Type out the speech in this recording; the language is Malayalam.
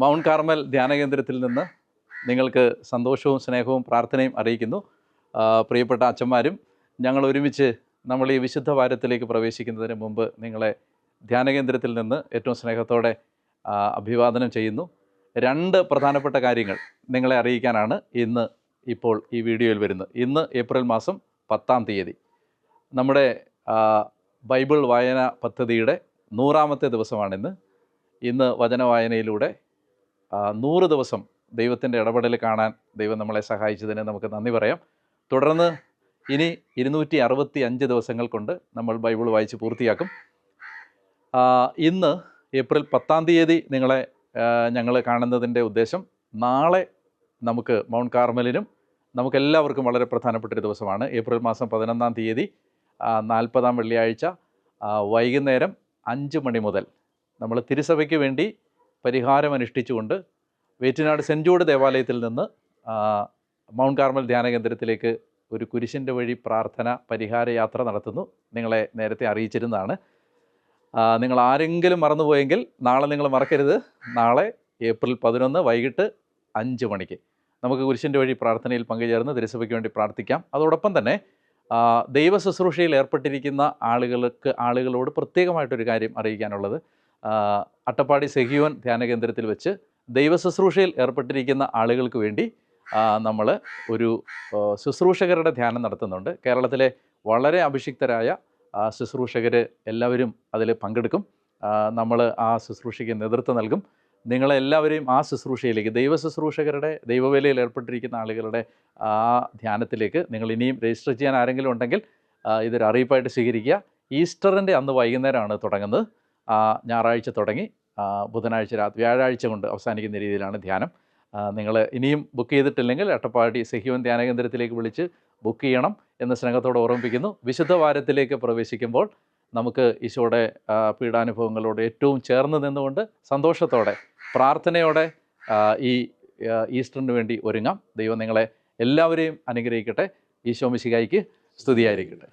മൗണ്ട് കാർമൽ ധ്യാനകേന്ദ്രത്തിൽ നിന്ന് നിങ്ങൾക്ക് സന്തോഷവും സ്നേഹവും പ്രാർത്ഥനയും അറിയിക്കുന്നു. പ്രിയപ്പെട്ട അച്ഛന്മാരും ഞങ്ങൾ ഒരുമിച്ച് നമ്മൾ ഈ വിശുദ്ധ വാരത്തിലേക്ക് പ്രവേശിക്കുന്നതിന് മുമ്പ് നിങ്ങളെ ധ്യാനകേന്ദ്രത്തിൽ നിന്ന് ഏറ്റവും സ്നേഹത്തോടെ അഭിവാദനം ചെയ്യുന്നു. രണ്ട് പ്രധാനപ്പെട്ട കാര്യങ്ങൾ നിങ്ങളെ അറിയിക്കാനാണ് ഇന്ന് ഇപ്പോൾ ഈ വീഡിയോയിൽ വരുന്നത്. ഇന്ന് ഏപ്രിൽ മാസം പത്താം തീയതി നമ്മുടെ ബൈബിൾ വായന പദ്ധതിയുടെ നൂറാമത്തെ ദിവസമാണിന്ന്. ഇന്ന് വചന വായനയിലൂടെ നൂറ് ദിവസം ദൈവത്തിന്റെ ഇടപെടൽ കാണാൻ ദൈവം നമ്മളെ സഹായിച്ചതിന് നമുക്ക് നന്ദി പറയാം. തുടർന്ന് ഇനി ഇരുന്നൂറ്റി അറുപത്തി അഞ്ച് ദിവസങ്ങൾ കൊണ്ട് നമ്മൾ ബൈബിൾ വായിച്ച് പൂർത്തിയാക്കും. ഇന്ന് ഏപ്രിൽ പത്താം തീയതി നിങ്ങളെ ഞങ്ങൾ കാണുന്നതിന്റെ ഉദ്ദേശം നാളെ നമുക്ക് മൗണ്ട് കാർമലിനും നമുക്കെല്ലാവർക്കും വളരെ പ്രധാനപ്പെട്ടൊരു ദിവസമാണ്. ഏപ്രിൽ മാസം പതിനൊന്നാം തീയതി നാൽപ്പതാം വെള്ളിയാഴ്ച വൈകുന്നേരം അഞ്ച് മണി മുതൽ നമ്മൾ തിരുസഭയ്ക്ക് വേണ്ടി പരിഹാരം അനുഷ്ഠിച്ചുകൊണ്ട് വേറ്റിനാട് സെന്റ് ജോഡ് ദേവാലയത്തിൽ നിന്ന് മൗണ്ട് കാർമൽ ധ്യാന കേന്ദ്രത്തിലേക്ക് ഒരു കുരിശിന്റെ വഴി പ്രാർത്ഥന പരിഹാര യാത്ര നടത്തുന്നു. നിങ്ങളെ നേരത്തെ അറിയിച്ചിരുന്നതാണ്. നിങ്ങൾ ആരെങ്കിലും മറന്നുപോയെങ്കിൽ നാളെ നിങ്ങൾ മറക്കരുത്. നാളെ ഏപ്രിൽ പതിനൊന്ന് വൈകിട്ട് അഞ്ച് മണിക്ക്. നമുക്ക് കുരിശിന്റെ വഴി പ്രാർത്ഥനയിൽ പങ്കുചേർന്ന് തിരുസഭയ്ക്ക് വേണ്ടി പ്രാർത്ഥിക്കാം. അതോടൊപ്പം തന്നെ ദൈവ ശുശ്രൂഷയിൽ ഏർപ്പെട്ടിരിക്കുന്ന ആളുകൾക്ക് ആളുകളോട് പ്രത്യേകമായിട്ടൊരു കാര്യം അറിയിക്കാനുള്ളത്. അട്ടപ്പാടി സെഹിയോൻ ധ്യാന കേന്ദ്രത്തിൽ വെച്ച് ദൈവ ശുശ്രൂഷയിൽ ഏർപ്പെട്ടിരിക്കുന്ന ആളുകൾക്ക് വേണ്ടി നമ്മൾ ഒരു ശുശ്രൂഷകരുടെ ധ്യാനം നടത്തുന്നുണ്ട്. കേരളത്തിലെ വളരെ അഭിഷിക്തരായ ശുശ്രൂഷകർ എല്ലാവരും അതിൽ പങ്കെടുക്കും. നമ്മൾ ആ ശുശ്രൂഷയ്ക്ക് നേതൃത്വം നൽകും. നിങ്ങളെല്ലാവരെയും ആ ശുശ്രൂഷയിലേക്ക് ദൈവ ശുശ്രൂഷകരുടെ ദൈവവേലയിൽ ഏർപ്പെട്ടിരിക്കുന്ന ആളുകളുടെ ആ ധ്യാനത്തിലേക്ക് നിങ്ങൾ ഇനിയും രജിസ്റ്റർ ചെയ്യാൻ ആരെങ്കിലും ഉണ്ടെങ്കിൽ ഇതൊരു അറിയിപ്പായിട്ട് സ്വീകരിക്കുക. ഈസ്റ്ററിന്റെ അന്ന് വൈകുന്നേരമാണ് തുടങ്ങുന്നത്. ഞായറാഴ്ച തുടങ്ങി. ബുധനാഴ്ച രാത്രി വ്യാഴാഴ്ച കൊണ്ട് അവസാനിക്കുന്ന രീതിയിലാണ് ധ്യാനം. നിങ്ങൾ ഇനിയും ബുക്ക് ചെയ്തിട്ടില്ലെങ്കിൽ അട്ടപ്പാടി സെഹിയോൻ ധ്യാന കേന്ദ്രത്തിലേക്ക് വിളിച്ച് ബുക്ക് ചെയ്യണം എന്ന് സ്നേഹത്തോടെ ഓർമ്മിപ്പിക്കുന്നു. വിശുദ്ധ വാരത്തിലേക്ക് പ്രവേശിക്കുമ്പോൾ നമുക്ക് ഈശോയുടെ പീഡാനുഭവങ്ങളോട് ഏറ്റവും ചേർന്ന് നിന്നുകൊണ്ട് സന്തോഷത്തോടെ പ്രാർത്ഥനയോടെ ഈ ഈസ്റ്ററിന് വേണ്ടി ഒരുങ്ങാം. ദൈവം നിങ്ങളെ എല്ലാവരെയും അനുഗ്രഹിക്കട്ടെ. ഈശോ മിശികായിക്ക് സ്തുതിയായിരിക്കട്ടെ.